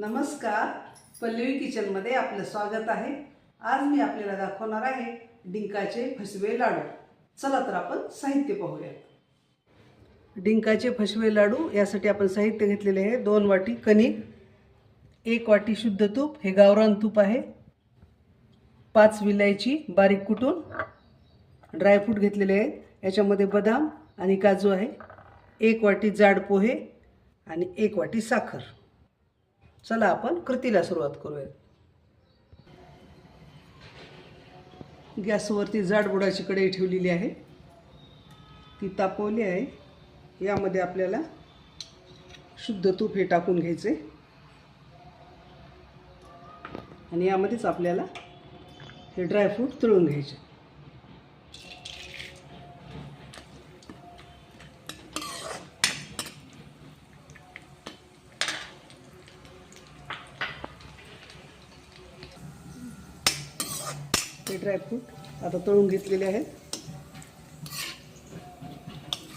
नमस्कार. पल्लवी किचनमध्ये आपलं स्वागत आहे. आज मी आपल्याला दाखवणार आहे डिंकाचे फसवे लाडू. चला तर आपण साहित्य पाहूया डिंकाचे फसवे लाडू यासाठी आपण साहित्य घेतलेले आहे. दोन वाटी कणिक एक वाटी शुद्ध तूप हे गावरान तूप आहे. पाच विलायची बारीक कुटून ड्रायफ्रूट घेतलेले आहेत. याच्यामध्ये बदाम आणि काजू आहे. एक वाटी जाड पोहे आणि एक वाटी साखर. चला आपण कृतीला सुरुवात करूया. गॅसवरती जाडबुडाची कढई ठेवलेली आहे. ती तापवली आहे. यामध्ये आपल्याला शुद्ध तूप हे टाकून घ्यायचे. आणि यामध्येच आपल्याला हे ड्रायफ्रूट तळून घ्यायचे. हे ड्रायफ्रूट आता तळून घेतलेले आहेत.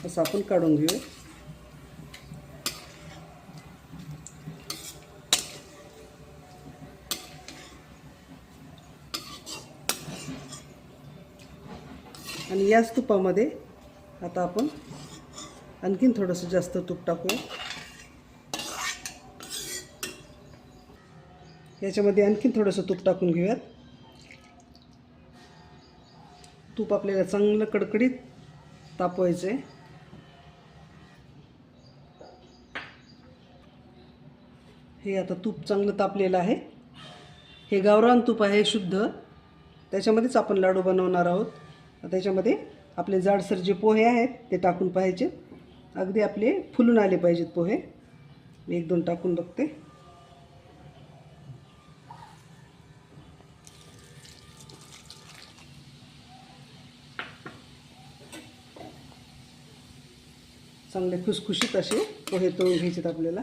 असं आपण काढून घेऊया आणि याच तुपामध्ये आता आपण आणखीन थोडंसं जास्त तूप टाकूया. याच्यामध्ये आणखीन थोडंसं तूप टाकून घेऊयात. तूप आपल्याला चांगलं कडकडीत तापवायचं आहे हे आता तूप चांगलं तापलेलं आहे. हे गावरान तूप आहे शुद्ध. त्याच्यामध्येच आपण लाडू बनवणार आहोत. त्याच्यामध्ये आपले जाडसर जे पोहे आहेत ते टाकून पाहायचे. अगदी आपले फुलून आले पाहिजेत पोहे. मी एक दोन टाकून बघते. चांगले खुसखुशीत असे पोहे तळून घ्यायचेत आपल्याला.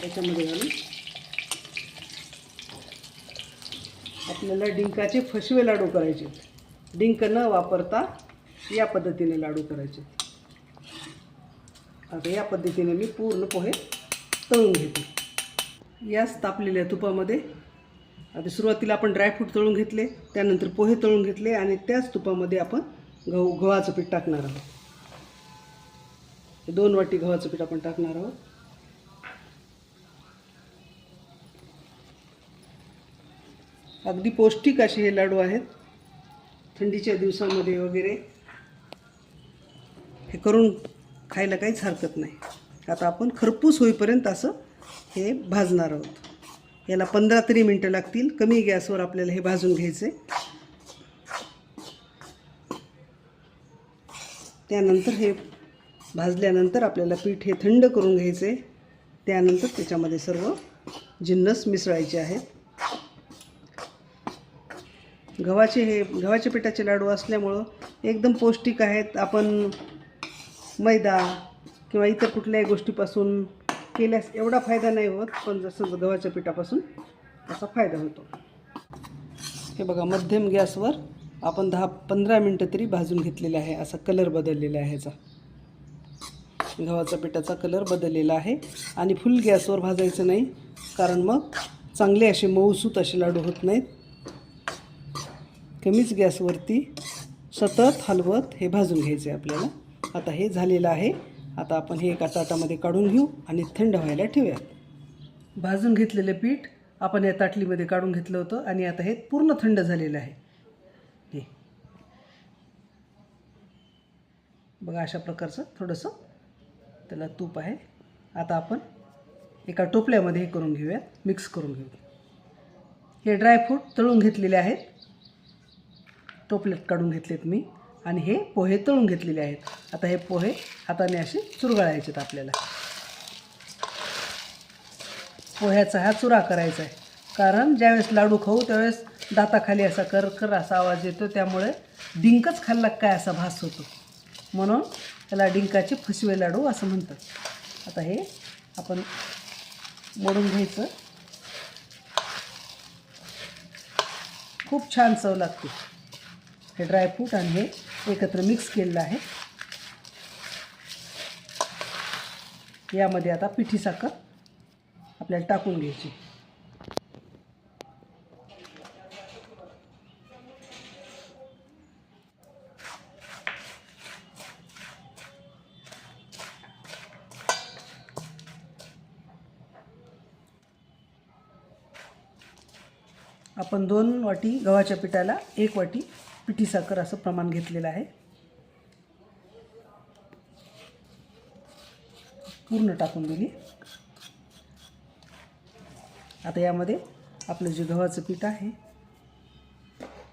त्याच्यामध्ये घालून. आपल्याला डिंकाचे फसवे लाडू करायचे डिंक न वापरता या पद्धतीने लाडू करायचे आता या पद्धतीने मी पूर्ण पोहे तळून घेते. याच तापलेल्या तुपामध्ये आता सुरुवातीला आपण ड्रायफ्रूट तळून घेतले त्यानंतर पोहे तळून घेतले आणि त्याच तुपामध्ये आपण गहू गव्हाचं पीठ टाकणार आहोत. दोन वाटी गव्हाचं पीठ आपण टाकणार आहोत. अगदी पौष्टिक असे हे लाडू आहेत. थंडीच्या दिवसामध्ये वगैरे हे करून खायला काहीच हरकत नाही. आता आपण खरपूस होईपर्यंत असं हे भाजणार आहोत. याला पंधरा तरी मिनटं लागतील. कमी गॅसवर आपल्याला हे भाजून घ्यायचे त्यानंतर हे भाजल्यानंतर आपल्याला पीठ हे थंड करून घ्यायचे त्यानंतर त्याच्यामध्ये सर्व जिन्नस मिसळायचे आहेत. गव्हाचे हे गव्हाच्या पिठाचे लाडू असल्यामुळं एकदम पौष्टिक आहेत. आपण मैदा किंवा इतर कुठल्याही गोष्टीपासून केल्यास एवढा फायदा नाही होत पण जसं गव्हाच्या पिठापासून असा फायदा होतो. हे बघा मध्यम गॅसवर आपण दहा पंधरा मिनटं तरी भाजून घेतलेला आहे. असा कलर बदललेला आहे ह्याचा गव्हाचा पिठाचा कलर बदललेला आहे. आणि फुल गॅसवर भाजायचं नाही कारण मग चांगले असे मऊसूत असे लाडू होत नाहीत. कमीच गॅसवरती सतत हलवत हे भाजून घ्यायचे आपल्याला. आता हे झालेलं आहे. आता आपण हे एका ताटामध्ये काढून घेऊ आणि थंड व्हायला ठेवूयात. भाजून घेतलेलं पीठ आपण या ताटलीमध्ये काढून घेतलं होतं आणि आता हे पूर्ण थंड झालेलं आहे. हे. बघा अशा प्रकारचं थोडंसं त्याला तूप आहे. आता आपण एका टोपल्यामध्ये हे करून घेऊयात मिक्स करून घेऊ. हे ड्रायफ्रूट तळून घेतलेले आहेत. टोपल्यात काढून घेतलेत मी. आणि हे पोहे तळून घेतलेले आहेत. आता हे पोहे हाताने असे चुरगळायचे आहेत आपल्याला. पोह्याचा हा चुरा करायचा आहे. कारण ज्यावेळेस लाडू खाऊ त्यावेळेस दाताखाली असा कर कर असा आवाज येतो त्यामुळे डिंकच खाल्ला काय असा भास होतो. म्हणून त्याला डिंकाचे फसवे लाडू असं म्हणतात. आता हे आपण मोडून घ्यायचं. खूप छान चव लागते. हे ड्रायफ्रूट आणि हे एकत्र मिक्स केलेलं आहे. यामध्ये आता पिठी साखर आपल्याला टाकून घ्यायची. आपण दोन वाटी गव्हाच्या पिठाला एक वाटी पिठी साखर असं प्रमाण घेतलेलं आहे. पूर्ण टाकून दिली. आता यामध्ये आपलं जे गव्हाचं पीठ आहे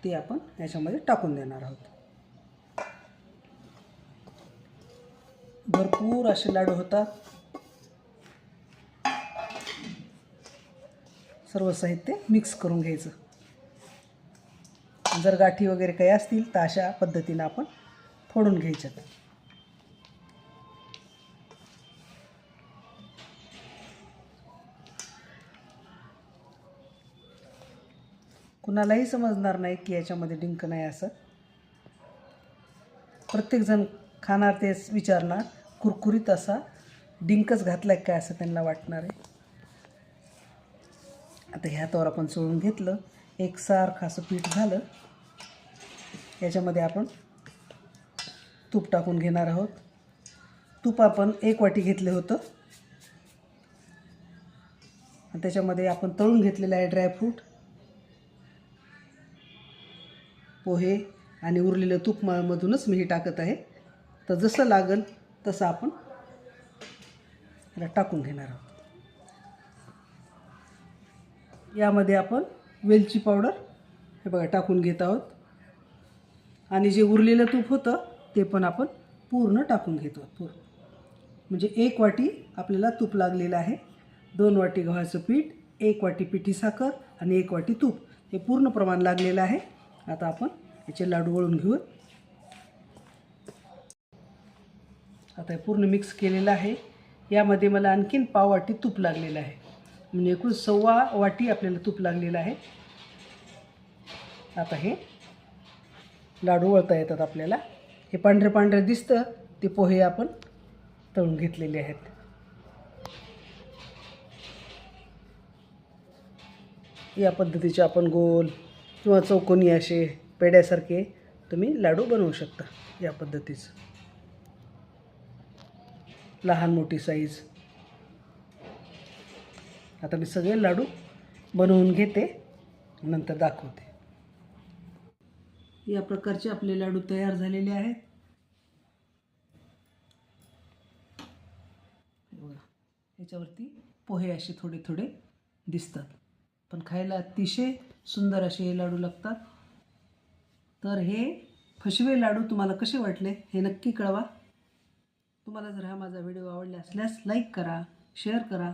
ते आपण याच्यामध्ये टाकून देणार आहोत. भरपूर असे लाडू होतात. सर्व साहित्य मिक्स करून घ्यायचं. जर गाठी वगैरे काही असतील तर अशा पद्धतीनं आपण फोडून घ्यायच्यात. कुणालाही समजणार नाही की याच्यामध्ये डिंक नाही असं. प्रत्येकजण खाणार तेच विचारणार कुरकुरीत असा डिंकच घातलाय काय असं त्यांना वाटणार आहे. आता ह्यातवर आपण सोडून घेतलं. एकसारखं असं पीठ झालं. याच्यामध्ये आपण तूप टाकून घेणार आहोत. तूप आपण एक वाटी घेतलं होतं. आणि त्याच्यामध्ये आपण तळून घेतलेलं आहे ड्रायफ्रूट पोहे आणि उरलेलं तूप मधूनच मी हे टाकत आहे. तर जसं लागल तसं आपण याला टाकून घेणार आहोत. यामध्ये आपण वेलची पावडर हे बघा टाकून घेत आहोत. आणि जे उरलेलं तूप होतं ते पण आपण पूर्ण टाकून घेतो पूर्ण. म्हणजे एक वाटी आपल्याला तूप लागलेलं आहे. दोन वाटी गव्हाचं पीठ एक वाटी पिठी साखर आणि एक वाटी तूप हे पूर्ण प्रमाण लागलेलं आहे. आता आपण याचे लाडू वळून घेऊ आता हे पूर्ण मिक्स केलेलं आहे. यामध्ये मला आणखीन पाव वाटी तूप लागलेलं आहे. म्हणजे एकूण सव्वा वाटी आपल्याला तूप लागलेलं आहे. आता हे लाडू वळता येतात आपल्याला. हे पांढरे पांढरे दिसतं ते पोहे आपण तळून घेतलेले आहेत. या पद्धतीचे आपण गोल किंवा चौकोनी असे पेड्यासारखे तुम्ही लाडू बनवू शकता या पद्धतीचं. लहान मोठी साईज आता मी सगळे लाडू बनवून घेते नंतर दाखवते. या प्रकारचे आपले लाडू तयार झालेले आहेत. बघा याच्यावरती पोहे असे थोडे थोडे दिसतात. पण खायला अतिशय सुंदर असे हे लाडू लागतात. तर हे फशवे लाडू तुम्हाला कसे वाटले हे नक्की कळवा. तुम्हाला जर हा माझा व्हिडिओ आवडला असल्यास लाईक करा शेअर करा